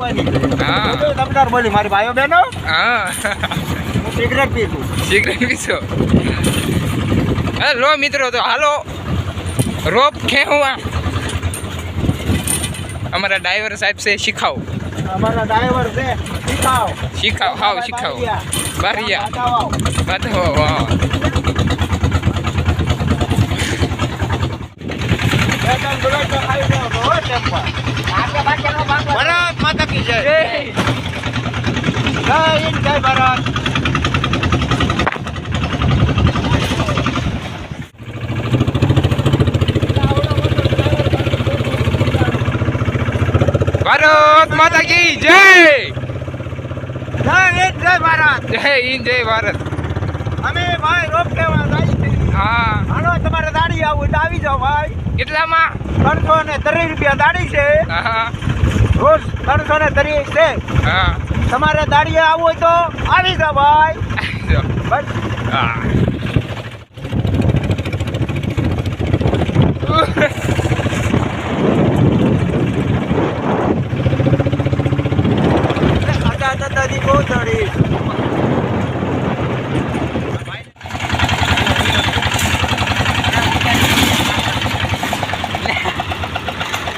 હા. હું તમતાર બોલી મારી ભાઈઓ બહેનો. હા. સિગરેટ પીશું સિગરેટ પીશો હેલો મિત્રો તો હાલો. રોપ ખેવા અમારા ડ્રાઈવર સાહેબ છે શીખાવ. અમારા ડ્રાઈવર છે શીખાવ. શીખાવ હાવ શીખાવ. બારિયા. બાધો વાહ ભારત માતા કી જય. જય. હિન્દ જય ભારત. ભારત માતા કી જય. જય હિન્દ જય ભારત. જય હિન્દ જય ભારત. અમે ભાઈ રોપ કેવા જાય છે હા હાલો તમારે દાડી આવું તો આવી જાવ ભાઈ. કેટલામાં ત્રણસો ને ત્રીસ રૂપિયા દાડી છે. રોજ ત્રણસો ને ત્રીસ છે. તમારે દાડીએ આવવું હોય તો આવી જાવ ભાઈ. બસ. હા.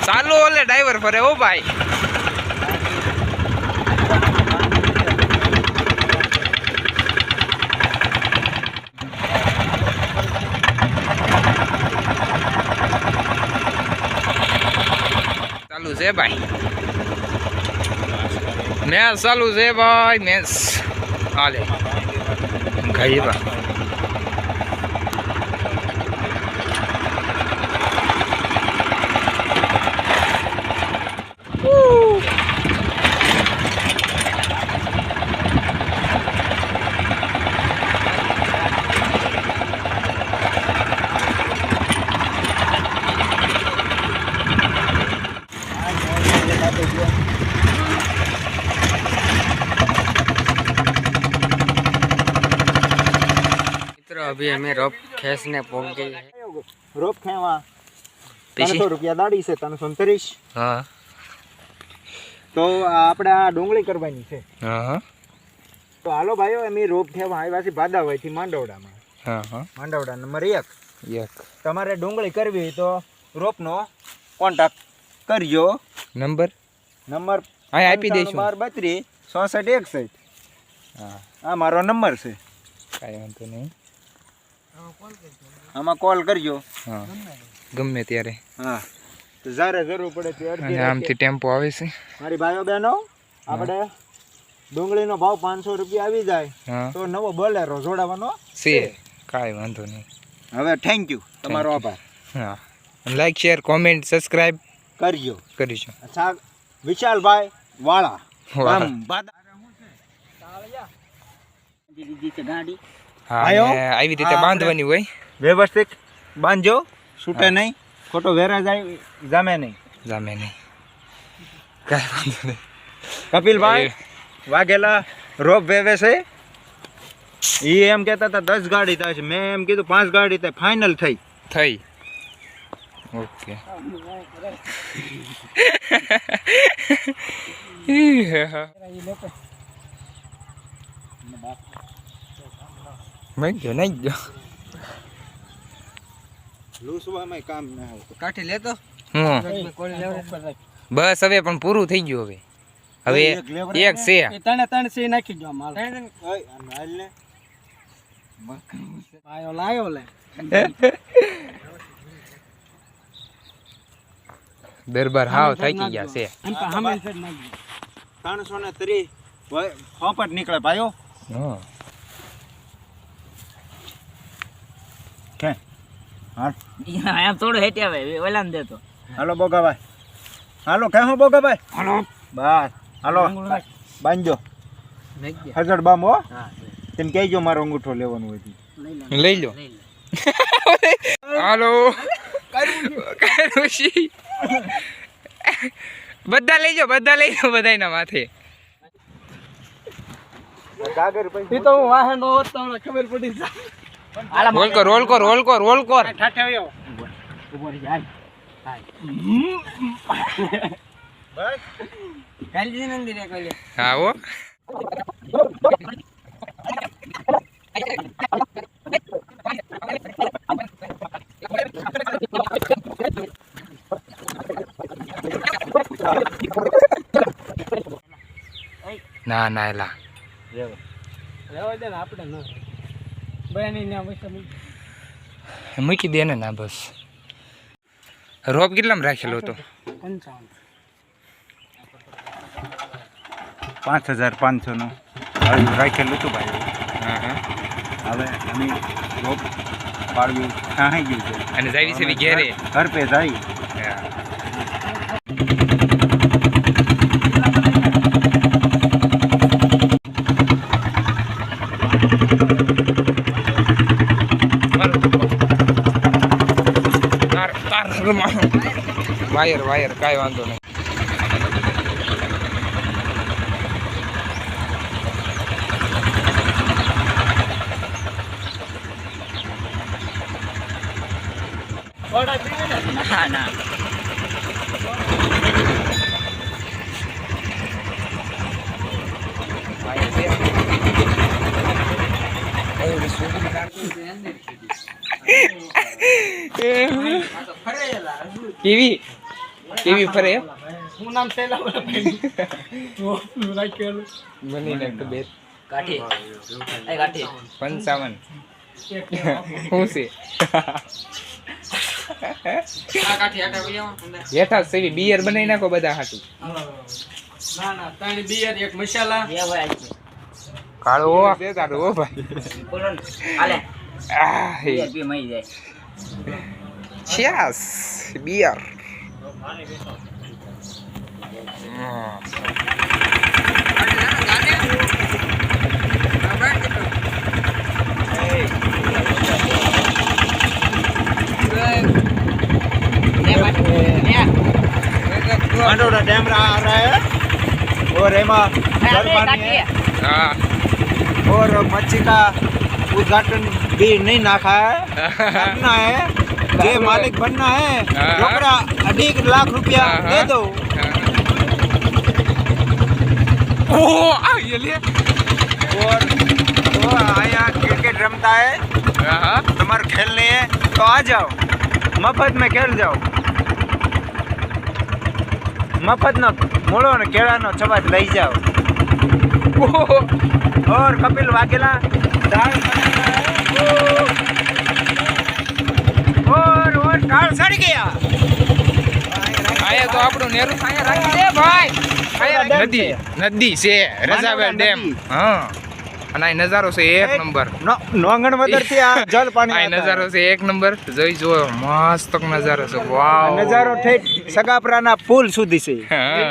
ચાલુ ઓલે ડ્રાઈવર ફરે ઓ ભાઈ. ચાલુ છે ભાઈ. મેચ ચાલુ છે ભાઈ મેચ હાલે. ગઈ બા મિત્રો हमें रोप खेसने पहुंच રોપ ખેવા પછી ત્રણસો રૂપિયા દાડી છે ત્રણસો ત્રીસ હા. તો આપણે આ ડુંગળી કરવાની છે. હા હા તો હાલો ભાઈઓ એમ રોપ ખેવા આવ્યા છે થી માંડવડામાં. હા હા. માંડવડા નંબર એક. એક. તમારે ડુંગળી કરવી હોય તો રોપનો કોન્ટેક્ટ કરજો. નંબર? નંબર અહીં આપી દઈશું. બાર બત્રીસ ચોસઠ એકસઠ. હા. આ મારો નંબર છે. કાંઈ વાંધો નહીં. આમાં કોલ કરજો. હા. ગમે ત્યારે. હા. તો જ્યારે જરૂર પડે ત્યારે આમથી ટેમ્પો આવે છે. મારી ભાઈઓ બહેનો આપણે ડુંગળીનો ભાવ પાંચસો રૂપિયા આવી જાય તો નવો બોલેરો જોડાવાનો છે. કાંઈ વાંધો નહીં. હવે થેન્ક યુ તમારો આભાર. હા. લાઈક શેર કોમેન્ટ સબસ્ક્રાઈબ કરજો. કરીશું અચ્છા વિશાલભાઈ વાળા. વાહ. આવી રીતે બાંધવાની હોય. વ્યવસ્થિત બાંધજો છૂટે નહીં ખોટો વેરા જાય જામે નહીં. જામે નહીં. કાંઈ વાંધો નહીં. કપિલભાઈ વાઘેલા રોપ વેવે છે. એ એમ કહેતા હતા દસ ગાડી થાય છે. મેં એમ કીધું પાંચ ગાડી થાય ફાઇનલ થઈ. થઈ. ઓકે. નહીં ગયો નહીં ગયો લૂસવામાં કામ ના આવે કાઠી લેતો હું બસ હવે પણ પૂરું થઈ ગયું હવે હવે એક છે ત્રણે ત્રણ છે નાખી દો માલ. આયો લાયો લે દરબાર હાવ થાકી ગયા છે ત્રણસો ને ત્રીસ ફોપટ નીકળે ભાઈઓ હા કે? હાલ. એમ થોડું હેટી આવે ઓલા ને દેતો હાલો બોગાભાઈ. હાલો કે હું બોગાભાઈ? હાલો. બસ હાલો. બાંધજો. હજડ બામ હો. તેમ કહેજો મારો અંગૂઠો લેવાનો હોય લઈ લો. હાલો. કરુશી બધા લઈ જાઓ બધા લઈ જાઓ બધાના માથે. તો હું વાહન ખબર પડી જાય રોલ કર રોલ કર રોલ કર રોલ કર. ઠાઠાવ્યો ઊભો રહી જાય બસ કાલજી નંદી રે કોઈ હા. ઓ ના ના એલા. રહેવા દે ને આપણે ન મૂકી દે ને ના બસ. રોપ કેટલામાં રાખેલો હતો? પાંચ હજાર પાંચસોનું. રાખેલું હતું ભાઈ. હા હા. હવે અમે રોપ પાડવી ખાઈ ગયું છે. અને જાય છે ઘેરે? ઘર પે જાય વાયર વાયર કાંઈ વાંધો નહીં. ના. ના? કેવી કેવી ફરે એમ? શું નામ સેલા રાખેલું બની ને બે કાઠી એ કાઠી પંચાવન. હું છે? હેઠા સેવી બિયર બનાવી નાખો બધા હાટું. ના ના ત્રણ બિયર એક મસાલા. કાળો દે તારો ભાઈ. બોલો હાલે. આ હે. બી મઈ જાય. Cheers, beer. डैम आ रहा है और एमा है हाँ और मच्छी का उद्घाटन भी नहीं नाखा है करना है ये मालिक बनना है हाँ। रोकड़ा अधिक लाख रुपया हाँ, दे हाँ। दो ओह आ ये ले और वो आया क्रिकेट रमता है हाँ तुम्हारे खेलने है तो आ जाओ મફત में ખેલ જાઓ મફતનો મૂળો ને કેળાનો છવાજ લઈ જાઓ ओह और कपिल वाघेला સડી ગયા. આયા તો નજારો છે એક નંબર. નોંગણ વદર છે એક નંબર. જોઈ જો મસ્ત નજારો છે. વાવ. નજારો ઠેઠ સગાપરાના પુલ સુધી છે. એક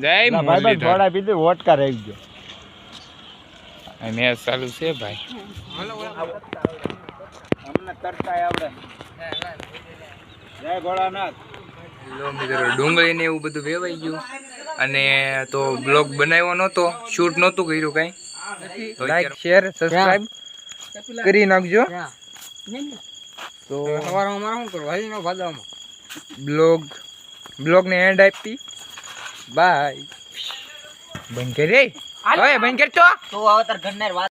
જય ભાઈ ભોળા પીધું વોટકા રહી ગયો. મેચ ચાલુ છે ભાઈ. અમને કરતા આવડે. જય ભોળાનાથ મિત્રો ડુંગળી ને એવું બધું વેવાઈ ગયું. અને તો બ્લોગ બનાવ્યો નહોતો શૂટ નહોતું કર્યું કાંઈ. લાઈક શેર સબસ્ક્રાઇબ કરી નાખજો. તો સવારમાં મારે શું કરવું? હજી નો બ્લોગ બ્લોગ ને એન્ડ આપી. બાય. બંધ કરી ઓય બંધ કરતો તો. હવે તાર ઘરના વાત